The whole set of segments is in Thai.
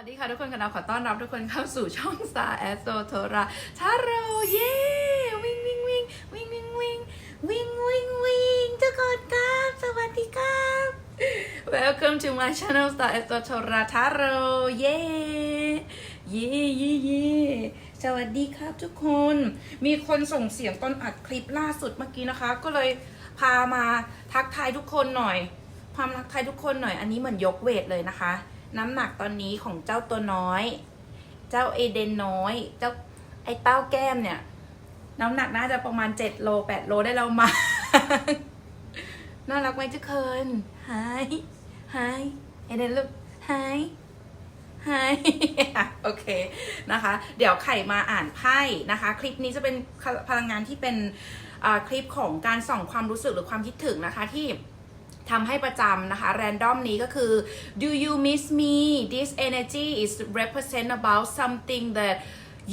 วัสดีค่ะทุกคนค่ะเราขอต้อนรับทุกคนเข้าสู่ช่อง Star a s o t o r a ทาโรเย้วิ่งวิ่งวิ่งวิ่งวิ่งวิ่งวิ่งวิ่งวิ่งทุกคนครับสวัสดีครับ Welcome to my channel Star a s o t o r a ทาโรเย้เย้เย้เย้สวัสดีครับทุกคน มีคนส่งเสียงตอนอัดคลิปล่าสุดเมื่อกี้นะคะ ก็เลยพามาทักทายทุกคนหน่อย ความรักทายทุกคนหน่อย อันนี้เหมือนยกเวทเลยนะคะ น้ำหนักตอนนี้ของเจ้าตัวน้อย เจ้าเอเดนน้อย เจ้าไอ้เต้าแก้มเนี่ย น้ำหนักน่าจะประมาณ7โล8โลได้แล้วมา น่ารักไหมทุกคนหายหายเอเดนลูกหายหายโอเคนะคะ เดี๋ยวไข่มาอ่านไพ่นะคะ คลิปนี้จะเป็นพลังงานที่เป็นคลิปของการส่องความรู้สึกหรือความคิดถึงนะคะที่ ทำให้ประจำนะคะ แรนดอมนี้ก็คือ do you miss me this energy is represent about something that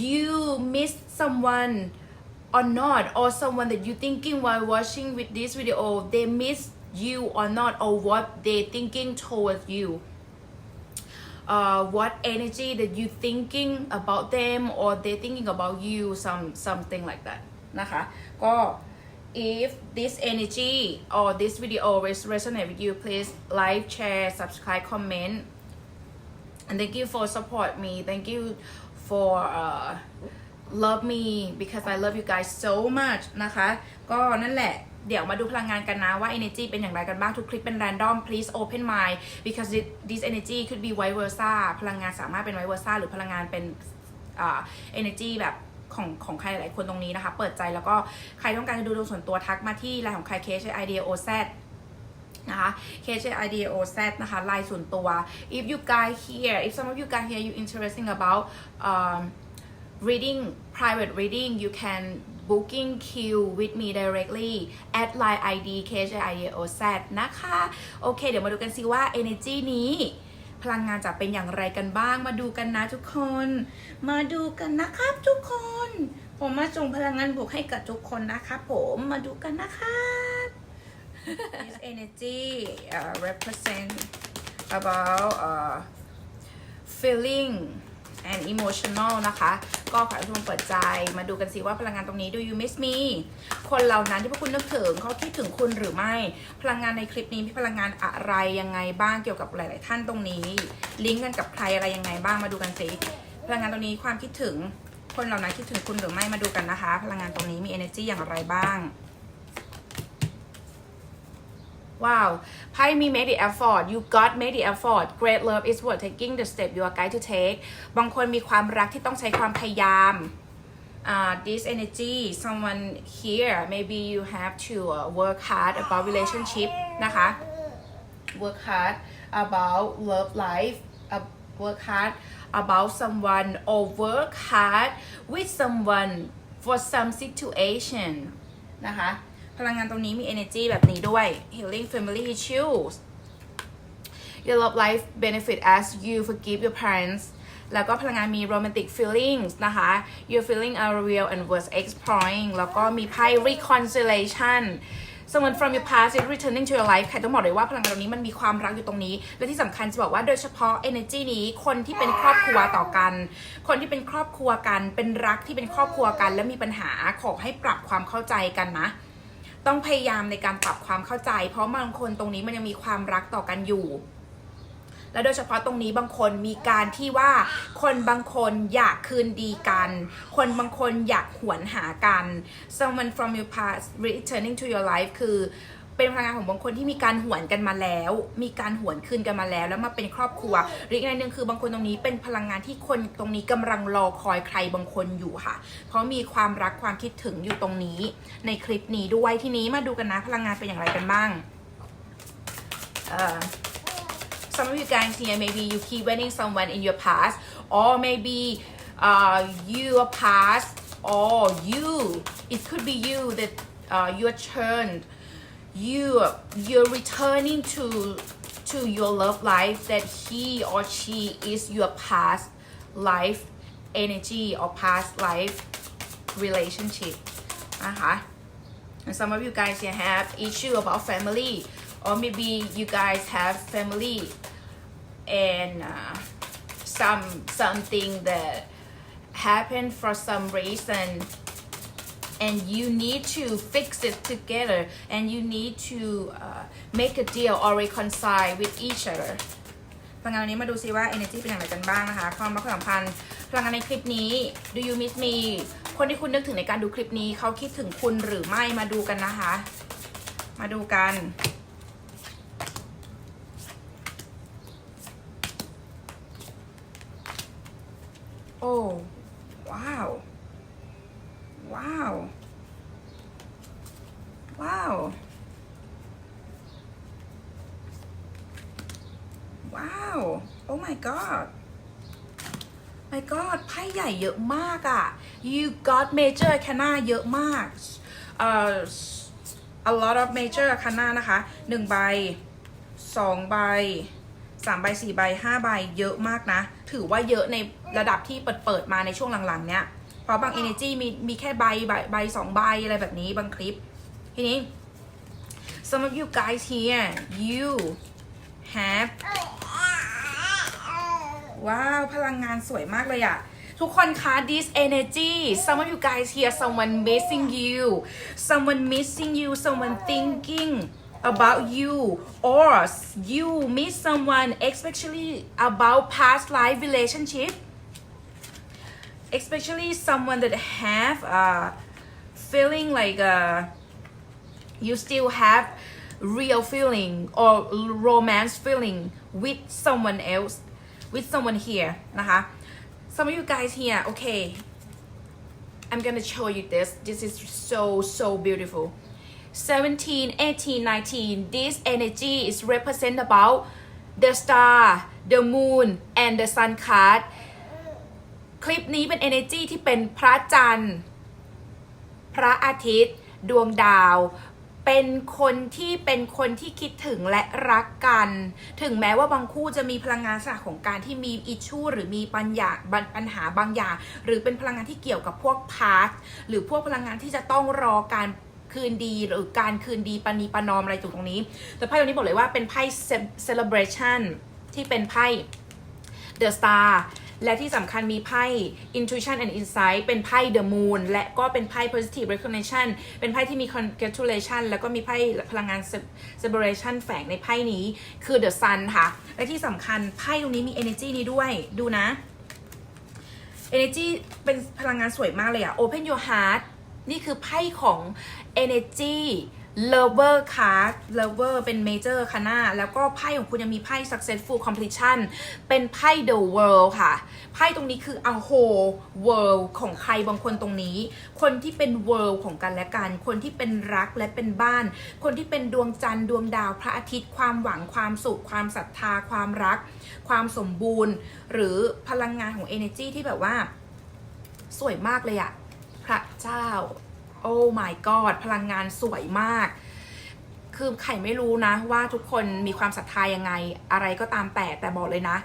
you miss someone or not or someone that you thinking while watching with this video they miss you or not or what they thinking towards you uh, what energy that you thinking about them or they thinking about you some something like that นะคะ ก็ if this energy or this video res- resonate with you please like share subscribe comment and thank you for support me thank you for uh, love me because I love you guys so much นะคะ ก็นั่นแหละ เดี๋ยวมาดูพลังงานกันนะว่า energy เป็นอย่างไรกันบ้าง ทุกคลิปเป็น random please open mind because this, this energy could be vice versa พลังงานสามารถเป็น vice versa หรือพลังงานเป็น energy แบบ ของของใครหลายคนตรงนี้นะคะ เปิดใจแล้วก็ใครต้องการจะดูดวงส่วนตัวทักมาที่ไลน์ของใครเคชไอเดียโอแซนะคะ K H I D O Z นะคะไลน์ส่วนตัว if you guys here if some of you guys here you interesting about um, reading private reading you can booking queue with me directly at line ID K H I D O Z นะคะ โอเค เดี๋ยวมาดูกันสิว่า energy นี้ พลังงานจะเป็นอย่างไรกันบ้าง มาดูกันนะทุกคน มาดูกันนะครับทุกคน ผมมาส่งพลังงานบวกให้กับทุกคนนะครับผมมาดูกันนะครับ This energy uh, represent about uh, feeling and emotional นะคะ ก็ขอให้ทุกคนเปิดใจมาดูกันสิว่าพลังงานตรงนี้ do you miss me คนเหล่านั้นที่พวกคุณนึกถึงเขาคิดถึงคุณหรือไม่ พลังงานในคลิปนี้มีพลังงานอะไรยังไงบ้างเกี่ยวกับหลาย ๆ ท่านตรงนี้ ลิงก์กันกับใครอะไรยังไงบ้างมาดูกันสิพลังงานตรงนี้ความคิดถึงคนเหล่านั้นคิดถึงคุณหรือไม่มาดูกันนะคะ พลังงานตรงนี้มี energy อย่างไรบ้าง Wow ไพ่มี make the effort you got make the effort great love is worth taking the step you are guide to take บางคนมีความรักที่ต้องใช้ความพยายาม uh, this energy someone here maybe you have to uh, work hard about relationship นะคะ work hard about love life uh, work hard about someone or work hard with someone for some situation นะคะ พลังงานตรงนี้มี energy แบบนี้ด้วย healing family issues your love life benefit as you forgive your parents แล้วก็พลังงานมี romantic feelings นะคะ your feeling are real and worth exploring แล้วก็มีไพ่ reconciliation someone from your past is returning to your life ใครต้องบอกเลยว่าพลังงานตรงนี้มันมีความรักอยู่ตรงนี้ และที่สำคัญจะบอกว่าโดยเฉพาะ energy นี้คนที่เป็นครอบครัวต่อกัน คนที่เป็นครอบครัวกัน เป็นรักที่เป็นครอบครัวกัน และมีปัญหาขอให้ปรับความเข้าใจกันนะ ต้องพยายามในการปรับความเข้าใจ เพราะบางคนตรงนี้มันยังมีความรักต่อกันอยู่ และโดยเฉพาะตรงนี้บางคนมีการที่ว่า คนบางคนอยากคืนดีกัน คนบางคนอยากหวนหากัน someone from your past returning to your life คือ เป็นพลังงานของบางคนที่มีการหวนกันมาแล้ว มีการหวนคืนกันมาแล้ว แล้วมาเป็นครอบครัวหรืออีกอย่างหนึ่งคือบางคนตรงนี้เป็นพลังงานที่คนตรงนี้กำลังรอคอยใครบางคนอยู่ค่ะ เพราะมีความรักความคิดถึงอยู่ตรงนี้ ในคลิปนี้ด้วยทีนี้มาดูกันนะพลังงานเป็นอย่างไรกันบ้างเอ่อ some of you guys here maybe you keep waiting someone in your past or maybe uh, your past or you it could be you that uh, your turn you you're returning to to your love life that he or she is your past life energy or past life relationship นะคะ and some of you guys here have issue about family or maybe you guys have family and uh, some something that happened for some reason And you need to fix it together and you need to uh, make a deal or reconcile with each other พลังงานวันนี้มาดูซิว่า energy เป็นอย่างไรกันบ้างนะคะ ความรักความสัมพันธ์พลังงานในคลิปนี้ do you miss me คนที่คุณนึกถึงในการดูคลิปนี้ เขาคิดถึงคุณหรือไม่มาดูกันนะคะ มาดูกัน โอ้ ว้าว ว้าว ว้าว ว้าว โอ้ my god my god ไพ่ให ญ่เยอะมากอะ่ะ you got major arcana เยอะมากเอ่อ a lot of major arcana นะคะหนึ่งใบสองใบสามใบสี่ใบห้าใบเยอะมากนะ ถือว่าเยอะในระดับที่เปิดเปิดมาในช่วงหลังๆ เนี้ย เพราะบาง energy มีมีแค่ใบใบใบสองใบอะไรแบบนี้บางคลิป ทีนี้ some of you guys here you have ว้าว พลังงานสวยมากเลยอะ ทุกคนคะ this energy some of you guys here someone missing you someone missing you someone thinking about you or you miss someone especially about past life relationship especially someone that have uh feeling like uh you still have real feeling or romance feeling with someone else with someone here นะคะ Some of you guys here okay I'm gonna show you this this is so so beautiful 17 18 19 this energy is represent about the star the moon and the sun card คลิปนี้เป็น energy ที่เป็นพระจันทร์ พระอาทิตย์ ดวงดาว เป็นคนที่เป็นคนที่คิดถึงและรักกัน ถึงแม้ว่าบางคู่จะมีพลังงานลักษณะของการที่มีอิชชูหรือมีปัญญาปัญหาบางอย่าง หรือเป็นพลังงานที่เกี่ยวกับพวกพาร์ทหรือพวกพลังงานที่จะต้องรอการคืนดีหรือการคืนดีปณีปนอมอะไรตรงนี้ แต่ไพ่ตรงนี้บอกเลยว่าเป็นไพ่ celebration ที่เป็นไพ่ The Star และที่สำคัญมีไพ่ Intuition and Insight เป็นไพ่ The Moon และก็เป็นไพ่ Positive Recognition เป็นไพ่ที่มี Congratulation แล้วก็มีไพ่พลังงาน Celebration แฝงในไพ่นี้คือ The Sun ค่ะ และที่สำคัญไพ่ตรงนี้มี Energy นี้ด้วยดูนะ Energy เป็นพลังงานสวยมากเลยอะ Open your heart นี่คือไพ่ของ Energy Lover card Lover เป็น Major ค่ะหน้าแล้วก็ไพ่ของคุณยังมีไพ่ Successful Completion เป็นไพ่ The World ค่ะ ไพ่ตรงนี้คือ a whole world ของใครบางคนตรงนี้ คนที่เป็น world ของกันและกัน คนที่เป็นรักและเป็นบ้าน คนที่เป็นดวงจันทร์ดวงดาวพระอาทิตย์ ความหวังความสุข ความศรัทธา ความรัก ความสมบูรณ์ หรือพลังงานของ energy ที่แบบว่า สวยมากเลยอะพระเจ้า โอ้ my god พลังงานสวยมาก คือไข่ไม่รู้นะ ว่าทุกคนมีความศรัทธายังไง อะไรก็ตามแต่แต่บอกเลยนะ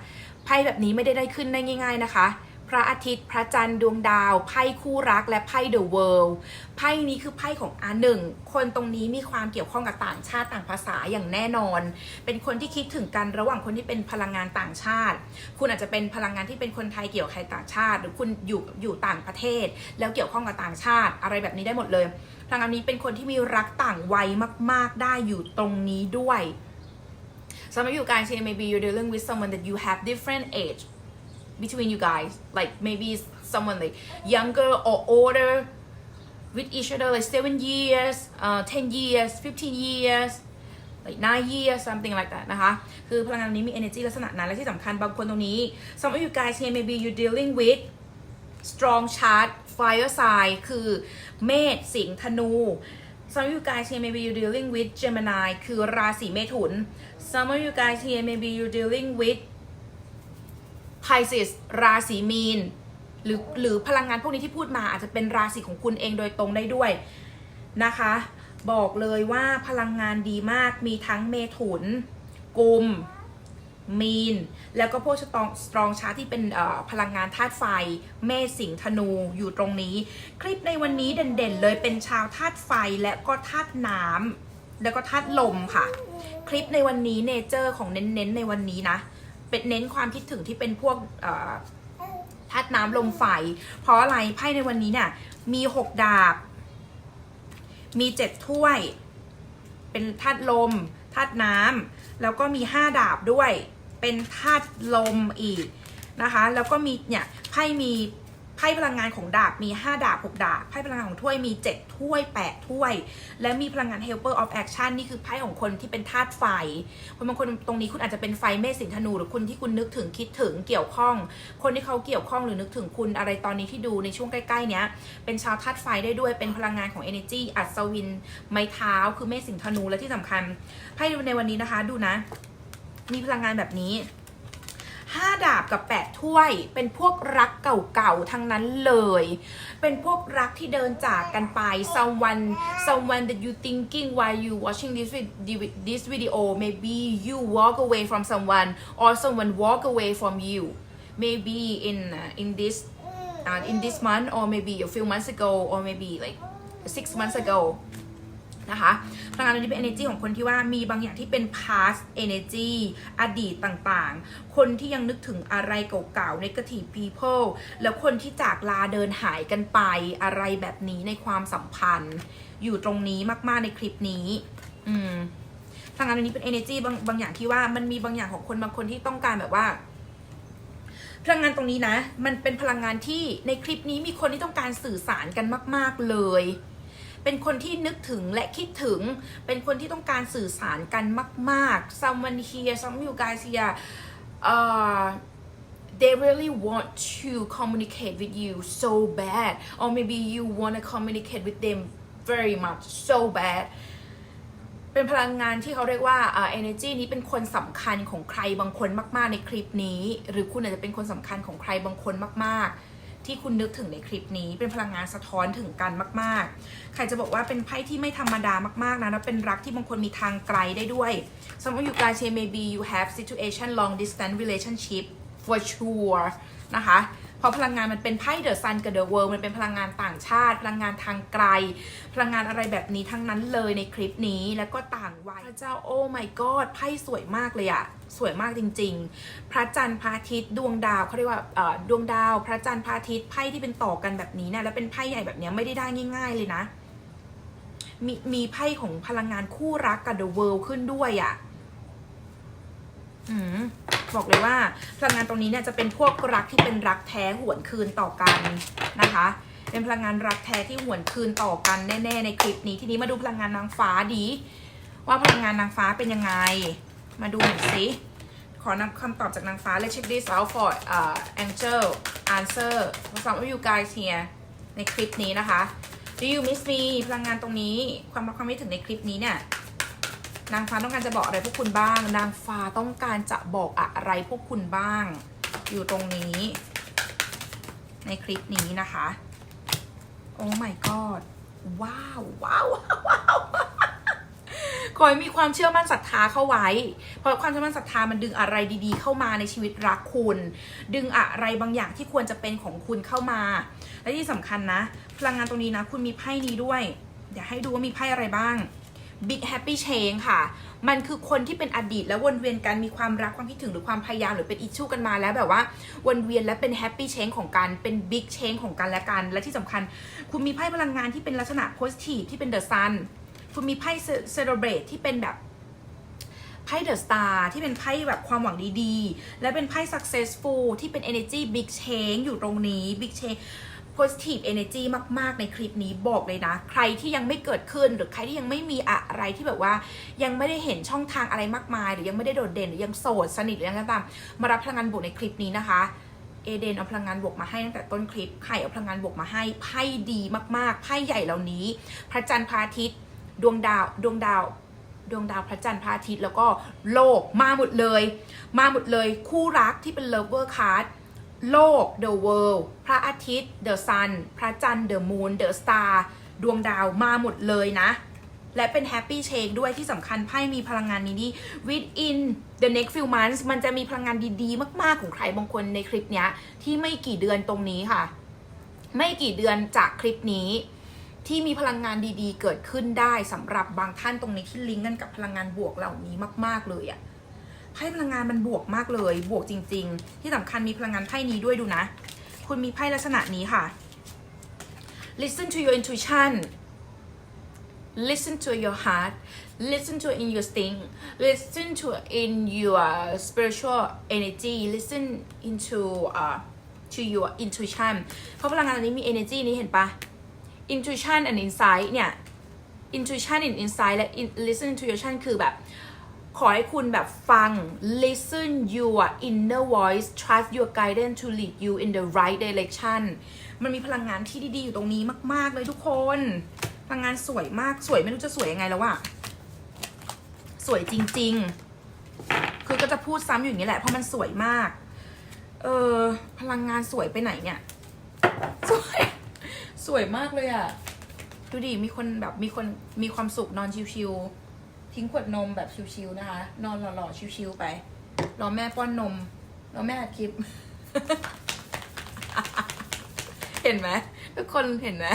ไพ่แบบนี้ไม่ได้ได้ขึ้นได้ง่าย ๆนะคะ พระอาทิตย์ พระจันทร์ดวงดาว ไพ่คู่รักและไพ่ The World ไพ่นี้คือไพ่ของอาหนึ่งคนตรงนี้มีความเกี่ยวข้องกับต่างชาติต่างภาษาอย่างแน่นอน เป็นคนที่คิดถึงกันระหว่างคนที่เป็นพลังงานต่างชาติ คุณอาจจะเป็นพลังงานที่เป็นคนไทยเกี่ยวกับใครต่างชาติ หรือคุณอยู่อยู่ต่างประเทศ แล้วเกี่ยวข้องกับต่างชาติ อะไรแบบนี้ได้หมดเลยพลังงานนี้เป็นคนที่มีรักต่างวัยมาก ๆ ได้อยู่ตรงนี้ด้วย Some of you guys here maybe you're dealing with someone that you have different age between you guys like maybe someone like younger or older with each other like seven years uh 10 years 15 years like nine years something like that นะคะ คือพลังงานนี้มี energy ลักษณะนั้นและที่สำคัญบางคนตรงนี้ some of you guys here maybe you dealing with strong chart fire sign คือเมษสิงห์ธนู some of you guys here maybe you dealing with Gemini คือราศีเมถุน some of you guys here maybe you dealing with Pisces ราศีมีน หรือหรือพลังงานพวกนี้ที่พูดมาอาจจะเป็นราศีของคุณเองโดยตรงได้ด้วยนะคะ บอกเลยว่าพลังงานดีมากมีทั้งเมถุน กุม มีน แล้วก็พวกสตองสตรองชาที่เป็นเอ่อพลังงานธาตุไฟ เมษสิงธนูอยู่ตรงนี้ คลิปในวันนี้เด่นๆ เลยเป็นชาวธาตุไฟและก็ธาตุน้ำแล้วก็ธาตุลมค่ะ คลิปในวันนี้เนเจอร์ของเน้นๆในวันนี้นะ เป็นเน้นความคิดถึงที่เป็นพวกธาตุน้ำลมไฟ เพราะอะไรไพ่ในวันนี้เนี่ยมีหกดาบ มีเจ็ดถ้วย เป็นธาตุลมธาตุน้ำแล้วก็มีห้าดาบด้วย เป็นธาตุลมอีกนะคะ แล้วก็มีเนี่ยไพ่มี ไพ่พลังงานของดาบมี 5 ดาบ 6 ดาบ ไพ่พลังงานของถ้วยมี 7 ถ้วย 8 ถ้วย และมีพลังงาน helper of action นี่คือไพ่ของคนที่เป็นธาตุไฟคนบางคนตรงนี้คุณอาจจะเป็นไฟเมษสิงธนู หรือคุณที่คุณนึกถึงคิดถึงเกี่ยวข้อง คนที่เขาเกี่ยวข้องหรือนึกถึงคุณอะไรตอนนี้ที่ดูในช่วงใกล้ๆเนี้ยเป็นชาวธาตุไฟได้ด้วยเป็นพลังงานของ energy อัศวิน ไม้เท้า คือเมษสิงธนูและที่สำคัญไพ่ในวันนี้นะคะดูนะ มีพลังงานแบบนี้ ห้าดาบกับแปดถ้วย เป็นพวกรักเก่าๆทั้งนั้นเลย เป็นพวกรักที่เดินจากกันไป someone someone that you thinking while you watching this this video maybe you walk away from someone or someone walk away from you maybe in uh, in this uh, in this month or maybe a few months ago or maybe like six months ago นะคะพลังงานนี้เป็น energy ของคนที่ว่ามีบางอย่างที่เป็น past energy อดีตต่างๆ คนที่ยังนึกถึงอะไรเก่าๆ negative people แล้วคนที่จากลาเดินหายกันไปอะไรแบบนี้ในความสัมพันธ์ อยู่ตรงนี้มากๆในคลิปนี้ อืมพลังงานอันนี้เป็น energy บางบางอย่างที่ว่ามันมีบางอย่างของคนบางคนที่ต้องการแบบว่าพลังงานตรงนี้นะ มันเป็นพลังงานที่ในคลิปนี้มีคนที่ต้องการสื่อสารกันมาก ๆ เลย เป็นคนที่นึกถึงและคิดถึง เป็นคนที่ต้องการสื่อสารกันมาก ๆ someone here some of you guys here uh, they really want to communicate with you so bad or maybe you want to communicate with them very much so bad เป็นพลังงานที่เขาเรียกว่าอ่า energy นี้เป็นคนสำคัญของใครบางคนมาก ๆ ในคลิปนี้ หรือคุณอาจจะเป็นคนสำคัญของใครบางคนมาก ๆ ที่คุณนึกถึงในคลิปนี้ เป็นพลังงานสะท้อนถึงกันมาก ๆ ใครจะบอกว่าเป็นไพ่ที่ไม่ธรรมดามาก ๆ นะแล้วเป็นรักที่บางคนมีทางไกลได้ด้วย Some of you guys here maybe you have situation long distance relationship for sure นะคะ เพราะพลังงานมันเป็นไพ่เดอะซันกับเดอะเวิลด์มันเป็นพลังงานต่างชาติ พลังงานทางไกล พลังงานอะไรแบบนี้ทั้งนั้นเลยในคลิปนี้แล้วก็ต่างวัยพระเจ้าโอ้ my god ไพ่สวยมากเลยอะสวยมากจริง ๆ พระจันทร์พระอาทิตย์ดวงดาวเขาเรียกว่าดวงดาว พระจันทร์พระอาทิตย์ไพ่ที่เป็นต่อกันแบบนี้นะแล้วเป็นไพ่ใหญ่แบบนี้ไม่ได้ได้ง่าย ๆ เลยนะ มีมีไพ่ของพลังงานคู่รักกับ The World ขึ้นด้วยอะ่ะ อืมบอกเลยว่าพลังงานตรงนี้เนี่ยจะเป็นพวกรักที่เป็นรักแท้หวนคืนต่อกันนะคะ เป็นพลังงานรักแท้ที่หวนคืนต่อกันแน่ ๆ ในคลิปนี้ทีนี้มาดูพลังงานนางฟ้าดี ว่าพลังงานนางฟ้าเป็นยังไง มาดูหน่อยสิขอนำคำตอบจากนางฟ้า Let's check this out for uh, angel answer for some of you guys here ในคลิปนี้นะคะ Do you miss me พลังงานตรงนี้ ความรักความไม่ถึงในคลิปนี้เนี่ย นางฟ้าต้องการจะบอกอะไรพวกคุณบ้าง นางฟ้าต้องการจะบอกอะไรพวกคุณบ้าง อยู่ตรงนี้ ในคลิปนี้นะคะ โอ้ my god ว้าวว้าวว้าวขอให้มีความเชื่อมั่นศรัทธาเข้าไว้ เพราะความเชื่อมั่นศรัทธามันดึงอะไรดีๆ เข้ามาในชีวิตรักคุณ ดึงอะไรบางอย่างที่ควรจะเป็นของคุณเข้ามา และที่สำคัญนะ พลังงานตรงนี้นะ คุณมีไพ่นี้ด้วย เดี๋ยวให้ดูว่ามีไพ่อะไรบ้าง Big Happy Change ค่ะ มันคือคนที่เป็นอดีตแล้ววนเวียนกันมีความรักความคิดถึงหรือความพยายามหรือเป็นอิชชูกันมาแล้วแบบว่าวนเวียนและเป็น Happy Change ของกันเป็น Big Change ของกันและกัน และที่สำคัญ คุณมีไพ่พลังงานที่เป็นลักษณะ Positive ที่เป็น The Sun คุณมีไพ่ Celebrate ที่เป็นแบบไพ่ The Star ที่เป็นไพ่แบบความหวังดีๆ และเป็นไพ่ Successful ที่เป็น Energy Big Change อยู่ตรงนี้ Big Change positive energy มากๆ ในคลิปนี้บอกเลยนะ ใครที่ยังไม่เกิดขึ้น หรือใครที่ยังไม่มีอะไรที่แบบว่า ยังไม่ได้เห็นช่องทางอะไรมากมาย หรือยังไม่ได้โดดเด่นหรือยังโสดสนิทหรือยังไงก็ตามมารับพลังงานบวกในคลิปนี้นะคะเอเดนเอาพลังงานบวกมาให้ตั้งแต่ต้นคลิปไข่เอาพลังงานบวกมาให้ไพ่ดีมากๆไพ่ใหญ่เหล่านี้ พระจันทร์พระอาทิตย์ ดวงดาวดวงดาวดวงดาวพระจันทร์พระอาทิตย์แล้วก็โลกมาหมดเลย มาหมดเลย คู่รักที่เป็น lover card โลก the world พระอาทิตย์ the sun พระจันทร์ the moon the star ดวงดาวมาหมดเลยนะ และเป็น happy change ด้วยที่สำคัญไพ่มีพลังงานนี้ดี within the next few months มันจะมีพลังงานดีๆ มากๆ ของใครบางคนในคลิปนี้ที่ไม่กี่เดือนตรงนี้ค่ะ ไม่กี่เดือนจากคลิปนี้ที่มีพลังงานดีๆ เกิดขึ้นได้สำหรับบางท่านตรงนี้ที่ลิงก์กันกับพลังงานบวกเหล่านี้มาก ๆ เลยอะไพ่พลังงานมันบวกมากเลย บวกจริง ๆ ที่สำคัญมีพลังงานไพ่นี้ด้วยดูนะ คุณมีไพ่ลักษณะนี้ค่ะ listen to your intuition listen to your heart listen to in your instinct listen to in your spiritual energy listen into uh to your intuition เพราะพลังงานอันนี้มี energy นี้เห็นปะ intuition and insight เนี่ย intuition and insight และ listen to your intuition คือแบบ ขอให้คุณแบบฟัง listen your inner voice trust your guidance to lead you in the right direction มันมีพลังงานที่ดีๆอยู่ตรงนี้มาก ๆ เลยทุกคน พลังงานสวยมากสวยไม่รู้จะสวยยังไงแล้วอะสวยจริง ๆ คือก็จะพูดซ้ำอยู่อย่างนี้แหละ เพราะมันสวยมาก เออพลังงานสวยไปไหนเนี่ย สวย สวยมากเลยอะดูดิมีคนแบบมีคนมีความสุขนอนชิวๆ ทิ้งขวดนมแบบชิวๆนะคะ นอนหล่อๆชิวๆไป รอแม่ป้อนนม รอแม่อัดคลิป เห็นไหมทุกคนเห็นไหม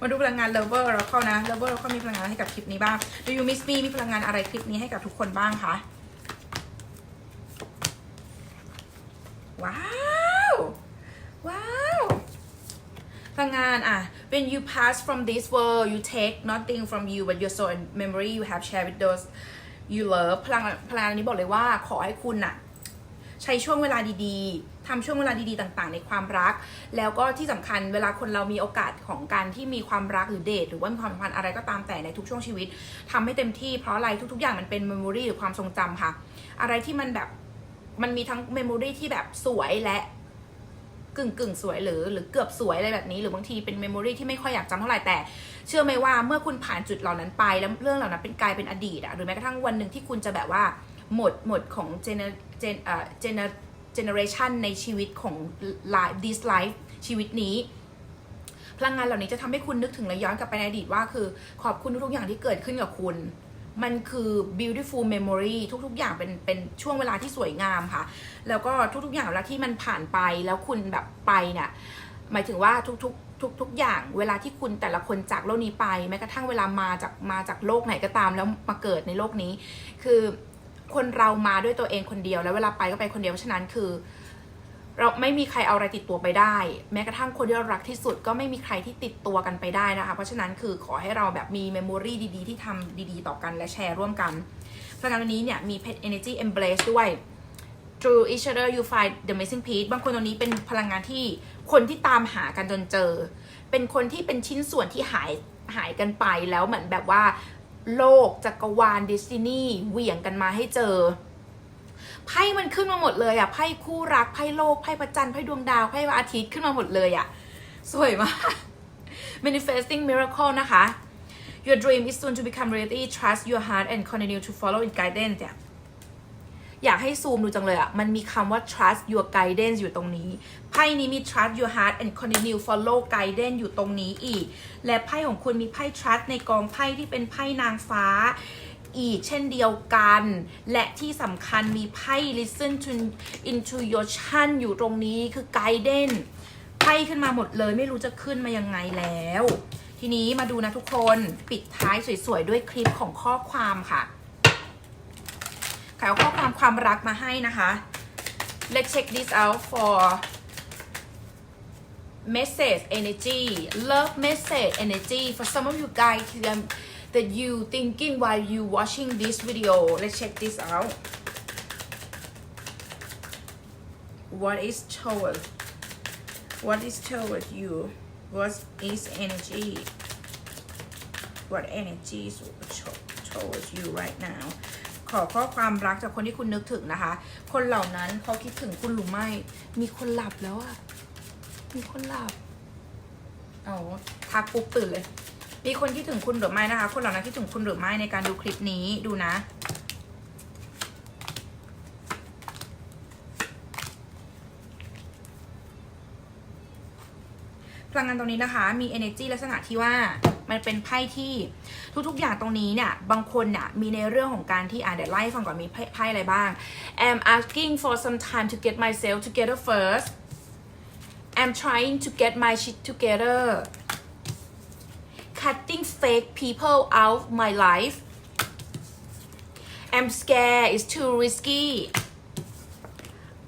มาดูพลังงานเลเวอร์เราเข้านะเลเวอร์เราเข้ามีพลังงานให้กับคลิปนี้บ้างดูยูมิสมีมีพลังงานอะไรคลิปนี้ให้กับทุกคนบ้างคะว้าว พลังงานอะ when you pass from this world you take nothing from you but your soul and memory you have shared with those you love พลังพลังงานนี้บอกเลยว่าขอให้คุณน่ะใช้ช่วงเวลาดีๆทำช่วงเวลาดีๆ ต่างๆ ในความรัก แล้วก็ที่สำคัญเวลาคนเรามีโอกาสของการที่มีความรักหรือเดท หรือว่ามีความสัมพันธ์อะไรก็ตามแต่ในทุกช่วงชีวิตทำให้เต็มที่เพราะอะไรทุกๆ อย่างมันเป็นเมมโมรีหรือความทรงจำค่ะ อะไรที่มันแบบมันมีทั้งเมมโมรีที่แบบสวยและ กึ่งกึ่งสวยหรือหรือเกือบสวยอะไรแบบนี้ หรือบางทีเป็นเมมโมรีที่ไม่ค่อยอยากจำเท่าไหร่แต่ เชื่อไหมว่าเมื่อคุณผ่านจุดเหล่านั้นไปแล้วเรื่องเหล่านั้นเป็นกลายเป็นอดีตอะหรือแม้กระทั่งวันหนึ่งที่คุณจะแบบว่า หมดหมดของเจเนเจนเอ่อเจเนเจเนอเรชันในชีวิตของ life this life ชีวิตนี้พลังงานเหล่านี้จะทำให้คุณนึกถึงและย้อนกลับไปในอดีตว่าคือ ขอบคุณทุกอย่างที่เกิดขึ้นกับคุณ มันคือ beautiful memory ทุกๆ อย่างเป็นเป็นช่วงเวลาที่สวยงามค่ะ แล้วก็ทุกๆ อย่างเวลาที่มันผ่านไปแล้วคุณแบบไปเนี่ยหมายถึงว่าทุกๆทุกๆ อย่างเวลาที่คุณแต่ละคนจากโลกนี้ไปแม้กระทั่งเวลามาจากมาจากโลกไหนก็ตามแล้วมาเกิดในโลกนี้ คือคนเรามาด้วยตัวเองคนเดียวแล้วเวลาไปก็ไปคนเดียวเพราะฉะนั้นคือ เราไม่มีใครเอาอะไรติดตัวไปได้ แม้กระทั่งคนที่เรารักที่สุดก็ไม่มีใครที่ติดตัวกันไปได้นะคะ เพราะฉะนั้นคือขอให้เราแบบมีเมมโมรีดีๆ ที่ทำดีๆ ต่อกันและแชร์ร่วมกันพลังงานวันนี้เนี่ยมี pet energy embrace ด้วย through each other you find the missing piece บางคนตรงนี้เป็นพลังงานที่คนที่ตามหากันจนเจอ เป็นคนที่เป็นชิ้นส่วนที่หายหายกันไปแล้วเหมือนแบบว่า โลกจักรวาลดิสนีย์เหวี่ยงกันมาให้เจอ ไพ่มันขึ้นมาหมดเลยอะไพ่คู่รักไพ่โลกไพ่ประจันไพ่ดวงดาวไพ่พระอาทิตย์ขึ้นมาหมดเลยอะสวยมาก manifesting miracle นะคะ your dream is soon to become reality trust your heart and continue to follow its guidance เนี่ยอยากให้ซูมดูจังเลยอะมันมีคำว่า trust your guidance อยู่ตรงนี้ ไพ่นี้มี trust your heart and continue follow guidance อยู่ตรงนี้อีก และไพ่ของคุณมีไพ่ trust ในกองไพ่ที่เป็นไพ่นางฟ้า อีกเช่นเดียวกัน และที่สำคัญมีไพ่ listen to intuition อยู่ตรงนี้คือ guidance ไพ่ขึ้นมาหมดเลยไม่รู้จะขึ้นมายังไงแล้ว ทีนี้มาดูนะทุกคนปิดท้ายสวยๆ ด้วยคลิปของข้อความค่ะขายเอาข้อความความรักมาให้นะคะ let's check this out for message energy love message energy for some of you guys that you thinking while you watching this video let's check this out what is toward what is toward you what is energy what energy is towards you right now ขอข้อความรักจากคนที่คุณนึกถึงนะคะ คนเหล่านั้นเขาคิดถึงคุณหรือไม่ มีคนหลับแล้วอะมีคนหลับ เอาทักปุ๊บตื่นเลย มีคนที่ถึงคุณหรือไม่นะคะ คนเหล่านั้นที่ถึงคุณหรือไม่ในการดูคลิปนี้ดูนะ พลังงานตรงนี้นะคะ มี energy ลักษณะที่ว่ามันเป็นไพ่ที่ทุกๆ อย่างตรงนี้เนี่ย บางคนเนี่ยมีในเรื่องของการที่อ่านเดี๋ยวไล่ฟังก่อนมีไพ่ไพ่อะไรบ้าง I'm asking for some time to get myself together first I'm trying to get my shit together cutting fake people out my life I'm scared it's too risky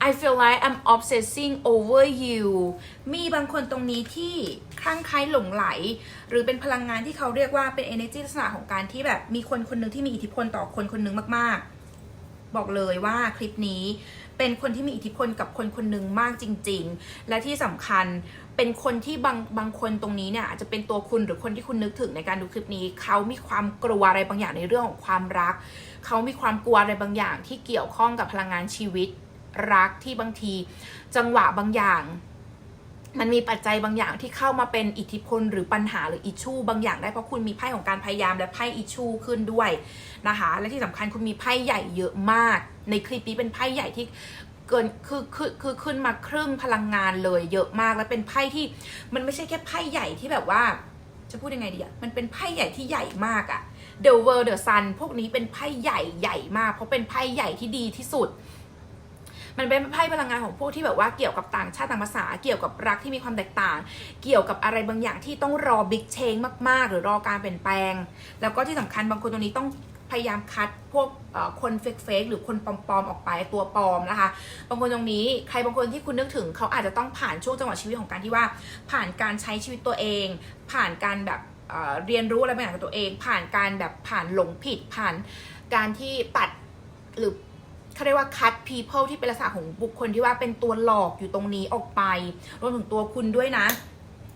I feel like I'm obsessing over you มีบางคนตรงนี้ที่คลั่งไคล้หลงไหล หรือเป็นพลังงานที่เขาเรียกว่าเป็น energy ลักษณะของการที่แบบมีคนคนหนึ่งที่มีอิทธิพลต่อคนคนหนึ่งมาก ๆ บอกเลยว่าคลิปนี้เป็นคนที่มีอิทธิพลกับคนคนหนึ่งมากจริง ๆ และที่สำคัญ เป็นคนที่บางบางคนตรงนี้เนี่ยอาจจะเป็นตัวคุณหรือคนที่คุณนึกถึงในการดูคลิปนี้ เขามีความกลัวอะไรบางอย่างในเรื่องของความรัก เขามีความกลัวอะไรบางอย่างที่เกี่ยวข้องกับพลังงานชีวิตรักที่บางที จังหวะบางอย่าง มันมีปัจจัยบางอย่างที่เข้ามาเป็นอิทธิพลหรือปัญหาหรืออิชูบางอย่างได้เพราะคุณมีไพ่ของการพยายามและไพ่อิชชูขึ้นด้วยนะคะ และที่สำคัญคุณมีไพ่ใหญ่เยอะมาก ในคลิปนี้เป็นไพ่ใหญ่ที่ เกินคือคือคือขึ้นมาครึ่งพลังงานเลยเยอะมากและเป็นไพ่ที่มันไม่ใช่แค่ไพ่ใหญ่ที่แบบว่า จะพูดยังไงดีอะมันเป็นไพ่ใหญ่ที่ใหญ่มากอะ The World The Sun พวกนี้เป็นไพ่ใหญ่ใหญ่มาก เพราะเป็นไพ่ใหญ่ที่ดีที่สุด มันเป็นไพ่พลังงานของพวกที่แบบว่าเกี่ยวกับต่างชาติต่างภาษา เกี่ยวกับรักที่มีความแตกต่าง เกี่ยวกับอะไรบางอย่างที่ต้องรอบิ๊กเชงมากๆ หรือรอการเปลี่ยนแปลง แล้วก็ที่สำคัญบางคนตรงนี้ต้อง พยายามคัดพวกคนเฟกๆหรือคนปลอมๆออกไปตัวปลอมนะคะ บางคนตรงนี้ใครบางคนที่คุณนึกถึงเขาอาจจะต้องผ่านช่วงจังหวะชีวิตของการที่ว่า ผ่านการใช้ชีวิตตัวเอง ผ่านการแบบเรียนรู้อะไรบางอย่างกับตัวเอง ผ่านการแบบผ่านหลงผิด ผ่านการที่ตัดหรือเขาเรียกว่า cut people ที่เป็นลักษณะของบุคคลที่ว่าเป็นตัวหลอกอยู่ตรงนี้ออกไป รวมถึงตัวคุณด้วยนะ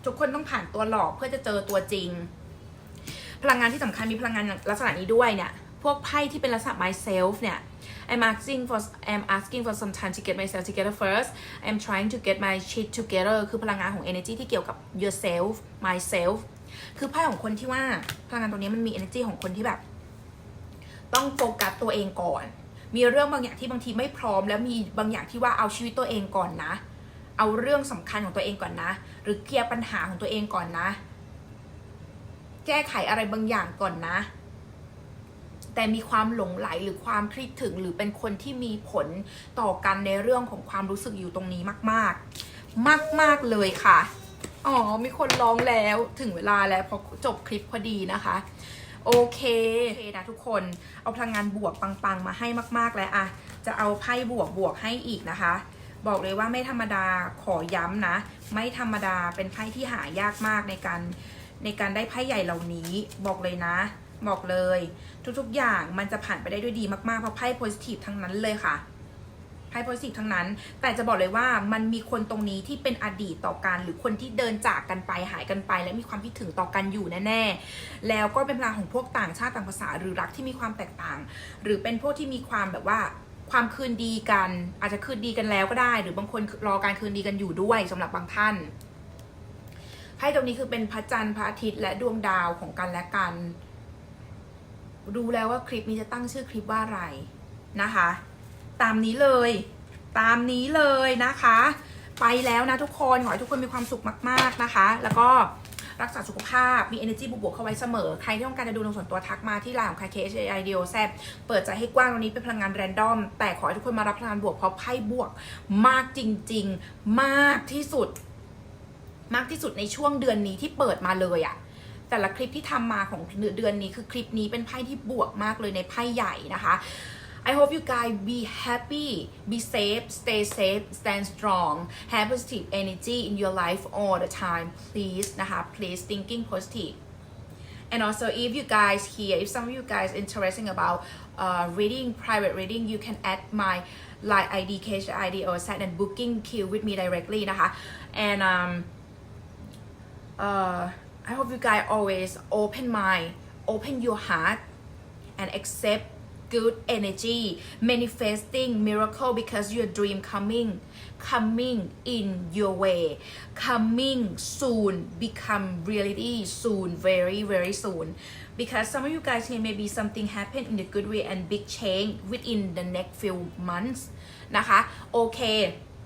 ทุกคนต้องผ่านตัวหลอกเพื่อจะเจอตัวจริง พลังงานที่สำคัญมีพลังงานลักษณะนี้ด้วยเนี่ย พวกไพ่ที่เป็นลักษณะ myself เนี่ย I'm asking for I'm asking for some time to get myself together first I'm trying to get my shit together คือพลังงานของ energy ที่เกี่ยวกับ yourself myself คือไพ่ของคนที่ว่าพลังงานตรงนี้มันมี energy ของคนที่แบบ ต้องโฟกัสตัวเองก่อน มีเรื่องบางอย่างที่บางทีไม่พร้อม แล้วมีบางอย่างที่ว่าเอาชีวิตตัวเองก่อนนะ เอาเรื่องสำคัญของตัวเองก่อนนะ หรือเคลียร์ปัญหาของตัวเองก่อนนะ แก้ไขอะไรบางอย่างก่อนนะ แต่มีความหลงไหลหรือความคิดถึงหรือเป็นคนที่มีผลต่อกันในเรื่องของความรู้สึกอยู่ตรงนี้มาก ๆ มาก ๆ เลยค่ะ อ๋อ มีคนร้องแล้วถึงเวลาแล้วพอจบคลิปพอดีนะคะ โอเคโอเคนะทุกคน เอาพลังงานบวกปัง ๆ มาให้มาก ๆ แล้วอะจะเอาไพ่บวกบวกให้อีกนะคะ บอกเลยว่าไม่ธรรมดาขอย้ำนะ ไม่ธรรมดาเป็นไพ่ที่หายากมากในการในการได้ไพ่ใหญ่เหล่านี้บอกเลยนะ บอกเลย ทุกๆ อย่างมันจะผ่านไปได้ด้วยดีมากๆ เพราะไพ่โพสิทีฟทั้งนั้นเลยค่ะไพ่โพสิทีฟทั้งนั้น แต่จะบอกเลยว่ามันมีคนตรงนี้ที่เป็นอดีตต่อกัน หรือคนที่เดินจากกันไปหายกันไป และมีความคิดถึงต่อกันอยู่แน่ๆ แล้วก็เป็นพลังของพวกต่างชาติต่างภาษา หรือรักที่มีความแตกต่าง หรือเป็นพวกที่มีความแบบว่าความคืนดีกัน อาจจะคืนดีกันแล้วก็ได้ หรือบางคนรอการคืนดีกันอยู่ด้วยสำหรับบางท่านไพ่ตรงนี้คือเป็นพระจันทร์พระอาทิตย์และดวงดาวของกันและกัน ดูแล้วว่าคลิปนี้จะตั้งชื่อคลิปว่าอะไรนะคะ ตามนี้เลย ตามนี้เลยนะคะ ไปแล้วนะทุกคนขอให้ทุกคนมีความสุขมาก ๆนะคะ แล้วก็รักษาสุขภาพ มี energy บวกๆเข้าไว้เสมอ ใครที่ต้องการจะดูดวงส่วนตัวทักมาที่ไลน์ของ k k h i d e o แซบเปิดใจให้กว้างตรงนี้เป็นพลังงานแรนดอม แต่ขอให้ทุกคนมารับพลังงานบวกเพราะไพ่บวกมากจริง ๆ มากที่สุด มากที่สุดในช่วงเดือนนี้ที่เปิดมาเลยอะ แต่ละคลิปที่ทำมาของเดือนนี้คือคลิปนี้เป็นไพ่ที่บวกมากเลยในไพ่ใหญ่นะคะ I hope you guys be happy be safe stay safe stand strong have positive energy in your life all the time please นะคะ please thinking positive and also if you guys here if some of you guys interesting about uh, reading private reading you can add my line id cash id or set and booking queue with me directly นะคะ and um uh, I hope you guys always open mind, open your heart, and accept good energy, manifesting miracle because your dream coming, coming in your way, coming soon, become reality soon, very very soon. Because some of you guys here maybe something happen in a good way and big change within the next few months นะคะ โอเค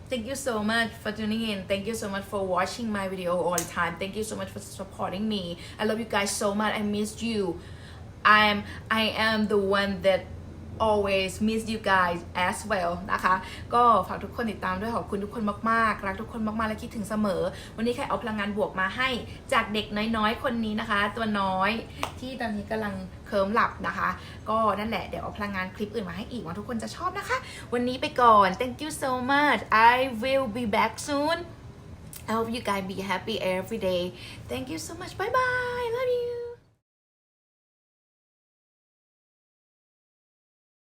Thank you so much for tuning in. Thank you so much for watching my video all the time. Thank you so much for supporting me. I love you guys so much. I miss you. I am I am the one that always miss you guys as well นะคะ ก็ฝากทุกคนติดตามด้วยขอบคุณทุกคนมากๆ รักทุกคนมากๆ และคิดถึงเสมอ วันนี้แค่เอาพลังงานบวกมาให้จากเด็กน้อยๆ คนนี้นะคะ ตัวน้อยที่ตอนนี้กำลังเคิมหลับนะคะ ก็นั่นแหละ เดี๋ยวเอาพลังงานคลิปอื่นมาให้อีกหวังทุกคนจะชอบนะคะ วันนี้ไปก่อน thank you so much I will be back soon I hope you guys be happy every day thank you so much bye bye love you